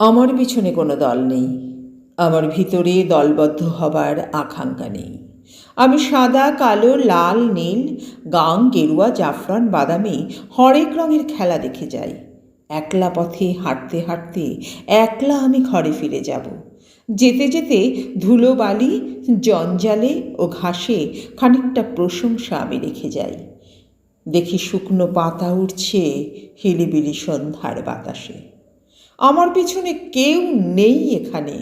আমার পিছনে কোনো দল নেই। আমার ভিতরে দলবদ্ধ হবার আকাঙ্ক্ষা নেই। আমি সাদা, কালো, লাল, নীল, গাং, গেরুয়া, জাফরান, বাদামি, হরেক রঙের খেলা দেখে যাই। একলা পথে হাঁটতে হাঁটতে একলা আমি ঘরে ফিরে যাব। যেতে যেতে ধুলো বালি, জঞ্জালে ও ঘাসে খানিকটা প্রশংসা আমি রেখে যাই। দেখি শুকনো পাতা উঠছে হিলিবিলি সন্ধ্যার বাতাসে। আমার পিছনে কেউ নেই এখানে।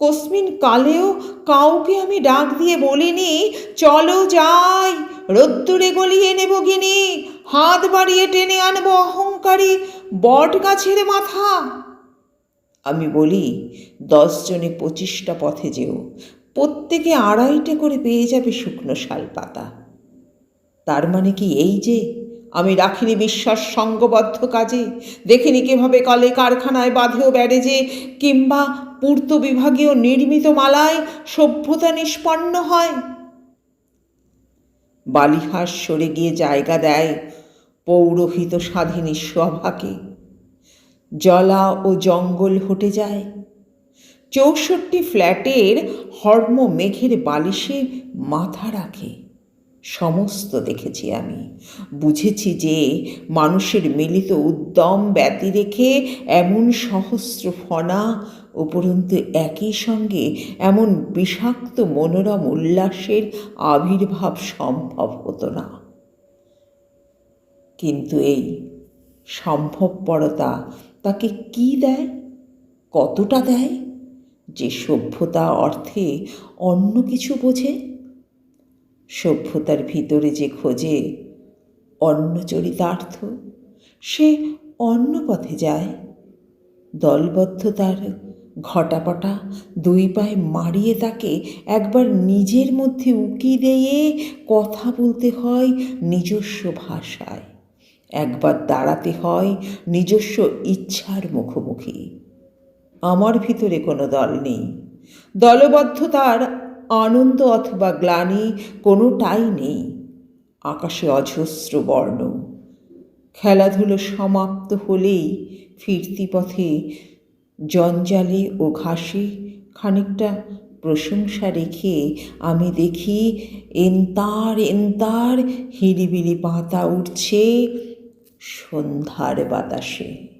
কসমিন কালেও কাউকে আমি ডাক দিয়ে বলিনি, চলো যাই, রোদ্দুরে গলিয়ে নেব গিনি, হাত বাড়িয়ে টেনে আনব অহংকারী বট গাছের মাথা। আমি বলি দশজনে পঁচিশটা পথে যেও, প্রত্যেকে আড়াইটে করে পেয়ে যাবে শুকনো শাল পাতা তার মানে কি এই যে আমি রাখিনি বিশ্বাস সঙ্গবদ্ধ কাজে। দেখিনি কীভাবে কলে কারখানায় বাঁধেও ব্যারেজে কিংবা পূর্ত বিভাগীয় নির্মিত মালায় সভ্যতা নিষ্পন্ন হয়। বালিহাস সরে গিয়ে জায়গা দেয় পৌরোহিত স্বাধীনী সভাকে। জলা ও জঙ্গল হটে যায়। চৌষট্টি ফ্ল্যাটের হর্ম মেঘের বালিশে মাথা রাখে। সমস্ত দেখেছি আমি। বুঝেছি যে মানুষের মিলিত উদ্যম ব্যতি রেখে এমন সহস্র ফনা, উপরন্তু একই সঙ্গে এমন বিষাক্ত মনোরম উল্লাসের আবির্ভাব সম্ভব হতো না। কিন্তু এই সম্ভবপরতা তাকে কি দেয়? কতটা দেয়? যে সভ্যতা অর্থে অন্য কিছু বোঝে? সভ্যতার ভিতরে যে খোঁজে অন্য চরিতার্থ, সে অন্য পথে যায়। দলবদ্ধতার ঘটাপটা দুই পায়ে মারিয়ে তাকে একবার নিজের মধ্যে উকি দিয়ে কথা বলতে হয় নিজস্ব ভাষায়। একবার দাঁড়াতে হয় নিজস্ব ইচ্ছার মুখোমুখি। আমার ভিতরে কোনো দল নেই। দলবদ্ধতার আনন্দ অথবা গ্লানি কোনোটাই নেই। আকাশে অজস্র বর্ণ। খেলাধুলো সমাপ্ত হলেই ফিরতি পথে জঞ্জালে ও ঘাসে খানিকটা প্রশংসা রেখে আমি দেখি এন্তার এন্তার হিলিবিলি পাতা উঠছে সন্ধ্যার বাতাসে।